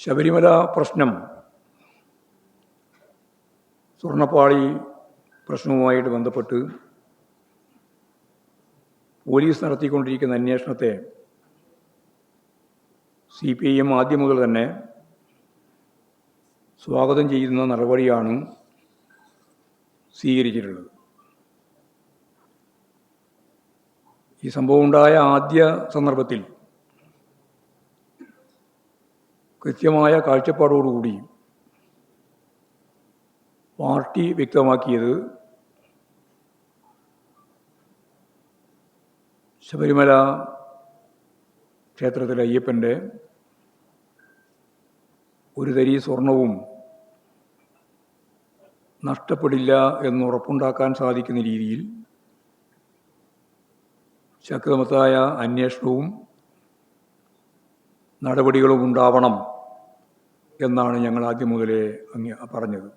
ശബരിമല പ്രശ്നം. സ്വർണപ്പാളി പ്രശ്നവുമായിട്ട് ബന്ധപ്പെട്ട് പോലീസ് നടത്തിക്കൊണ്ടിരിക്കുന്ന അന്വേഷണത്തെ സി പി ഐ എം ആദ്യം മുതൽ തന്നെ സ്വാഗതം ചെയ്യുന്ന നടപടിയാണ് സ്വീകരിച്ചിട്ടുള്ളത്. ഈ സംഭവം ഉണ്ടായ ആദ്യ സന്ദർഭത്തിൽ കൃത്യമായ കാഴ്ചപ്പാടോടുകൂടി പാർട്ടി വ്യക്തമാക്കിയത് ശബരിമല ക്ഷേത്രത്തിലെ അയ്യപ്പന്റെ ഒരു തരി സ്വർണവും നഷ്ടപ്പെടില്ല എന്നുറപ്പുണ്ടാക്കാൻ സാധിക്കുന്ന രീതിയിൽ ശക്തമത്തായ അന്വേഷണവും നടപടികളും ഉണ്ടാവണം എന്നാണ് ഞങ്ങൾ ആദ്യം മുതലേ അങ്ങ് പറഞ്ഞത്.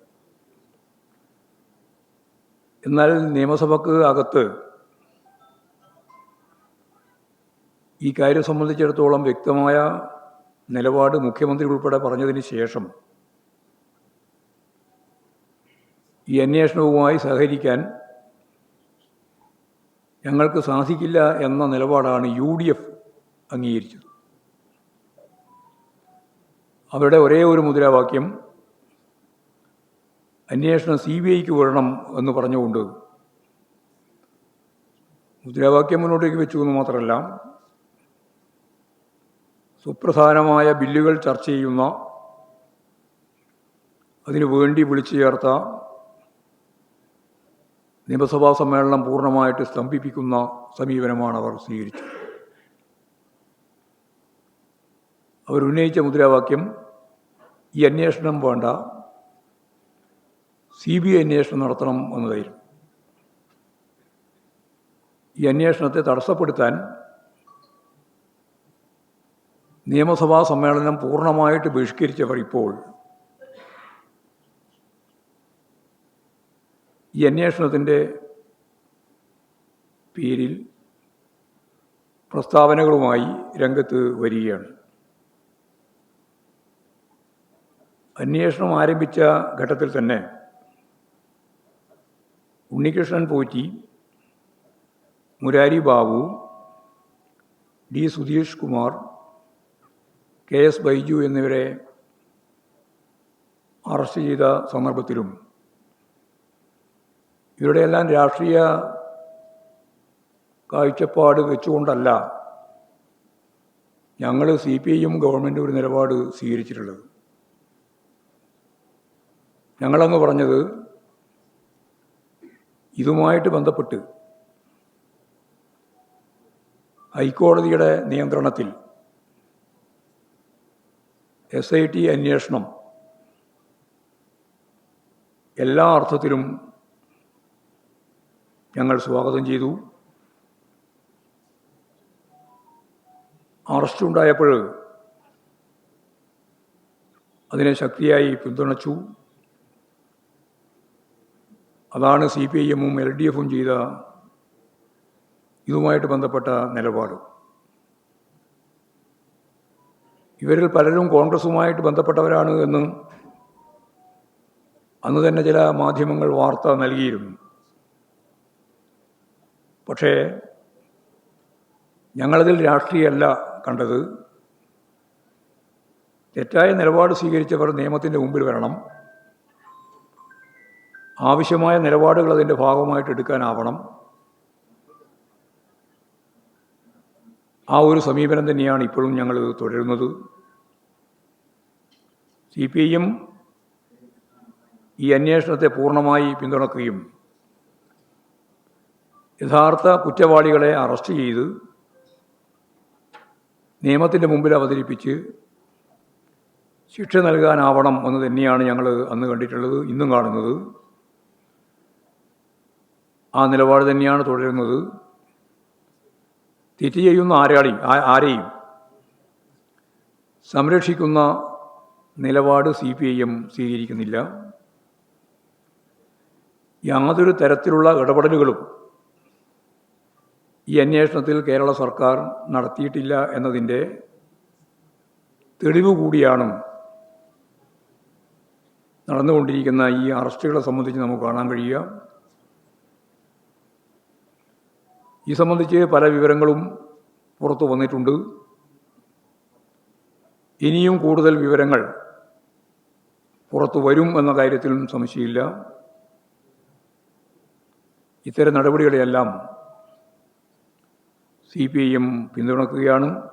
എന്നാൽ നിയമസഭക്ക് അകത്ത് ഈ കാര്യം സംബന്ധിച്ചിടത്തോളം വ്യക്തമായ നിലപാട് മുഖ്യമന്ത്രി ഉൾപ്പെടെ പറഞ്ഞതിന് ശേഷം ഈ അന്വേഷണവുമായി സഹകരിക്കാൻ ഞങ്ങൾക്ക് സാധിക്കില്ല എന്ന നിലപാടാണ് യു ഡി എഫ് അംഗീകരിച്ചത്. അവരുടെ ഒരേ ഒരു മുദ്രാവാക്യം അന്വേഷണം സി ബി ഐക്ക് വിടണം എന്ന് പറഞ്ഞുകൊണ്ട് മുദ്രാവാക്യം മുന്നോട്ടേക്ക് വെച്ചു എന്ന് മാത്രമല്ല സുപ്രധാനമായ ബില്ലുകൾ ചർച്ച ചെയ്യുന്ന അതിനു വേണ്ടി വിളിച്ചു ചേർത്ത നിയമസഭാ സമ്മേളനം പൂർണമായിട്ട് സ്തംഭിപ്പിക്കുന്ന സമീപനമാണ് അവർ സ്വീകരിച്ചത്. അവരുന്നയിച്ച മുദ്രാവാക്യം ഈ അന്വേഷണം വേണ്ട. സി ബി ഐ അന്വേഷണം നടത്തണം എന്നതായിരുന്നു. ഈ അന്വേഷണത്തെ തടസ്സപ്പെടുത്താൻ നിയമസഭാ സമ്മേളനം പൂർണമായിട്ട് ബഹിഷ്കരിച്ചവർ ഇപ്പോൾ ഈ അന്വേഷണത്തിന്റെ പേരിൽ പ്രസ്താവനകളുമായി രംഗത്ത് വരികയാണ്. അന്വേഷണം ആരംഭിച്ച ഘട്ടത്തിൽ തന്നെ Unnikrishnan Potti Murari Babu D Sudheesh Kumar K S Baiju എന്നിവരെ അറസ്റ്റ് ചെയ്ത സന്ദർഭത്തിലും ഇവരുടെയെല്ലാം രാഷ്ട്രീയ കാഴ്ചപ്പാട് വെച്ചുകൊണ്ടല്ല ഞങ്ങൾ സി പി ഐയും ഗവൺമെന്റ് ഒരു നിലപാട് സ്വീകരിച്ചിട്ടുള്ളത്. ഞങ്ങളങ്ങ് പറഞ്ഞത് ഇതുമായിട്ട് ബന്ധപ്പെട്ട് ഹൈക്കോടതിയുടെ നിയന്ത്രണത്തിൽ എസ് ഐ ടി അന്വേഷണം എല്ലാ അർത്ഥത്തിലും ഞങ്ങൾ സ്വാഗതം ചെയ്തു. അറസ്റ്റ് ഉണ്ടായപ്പോൾ അതിനെ ശക്തിയായി പിന്തുണച്ചു. അതാണ് സി പി ഐ എമ്മും എൽ ഡി എഫും ചെയ്ത ഇതുമായിട്ട് ബന്ധപ്പെട്ട നിലപാട്. ഇവരിൽ പലരും കോൺഗ്രസുമായിട്ട് ബന്ധപ്പെട്ടവരാണ് എന്ന് അന്ന് തന്നെ ചില മാധ്യമങ്ങൾ വാർത്ത നൽകിയിരുന്നു. പക്ഷേ ഞങ്ങളതിൽ രാഷ്ട്രീയമല്ല കണ്ടത്. തെറ്റായ നിലപാട് സ്വീകരിച്ചവർ നിയമത്തിന്റെ മുമ്പിൽ വരണം. ആവശ്യമായ നിലപാടുകൾ അതിന്റെ ഭാഗമായിട്ട് എടുക്കാനാവണം. ആ ഒരു സമീപനം തന്നെയാണ് ഇപ്പോഴും ഞങ്ങൾ തുടരുന്നത്. സി പി ഐയും ഈ അന്വേഷണത്തെ പൂർണമായി പിന്തുണക്കുകയും യഥാർത്ഥ കുറ്റവാളികളെ അറസ്റ്റ് ചെയ്ത് നിയമത്തിന്റെ മുമ്പിൽ അവതരിപ്പിച്ച് ശിക്ഷ നൽകാനാവണം എന്ന് തന്നെയാണ് ഞങ്ങൾ അന്ന് കണ്ടിട്ടുള്ളത് ഇന്നും കാണുന്നത്. ആ നിലപാട് തന്നെയാണ് തുടരുന്നത്. തെറ്റ് ചെയ്യുന്ന ആരാളി ആ- ആരെയും സംരക്ഷിക്കുന്ന നിലപാട് സി പി ഐ എം സ്വീകരിക്കുന്നില്ല. യാതൊരു തരത്തിലുള്ള ഇടപെടലുകളും ഈ അന്വേഷണത്തിൽ കേരള സർക്കാർ നടത്തിയിട്ടില്ല എന്നതിന്റെ തെളിവ് കൂടിയാണ് നടന്നുകൊണ്ടിരിക്കുന്ന ഈ അറസ്റ്റുകളെ സംബന്ധിച്ച് നമുക്ക് കാണാൻ കഴിയുക. ഈ സംബന്ധിച്ച് പല വിവരങ്ങളും പുറത്തു വന്നിട്ടുണ്ട്. ഇനിയും കൂടുതൽ വിവരങ്ങൾ പുറത്തു വരും എന്ന കാര്യത്തിലും സംശയമില്ല. ഇത്തരം നടപടികളെയെല്ലാം സി പി ഐ എം പിന്തുണക്കുകയാണ്.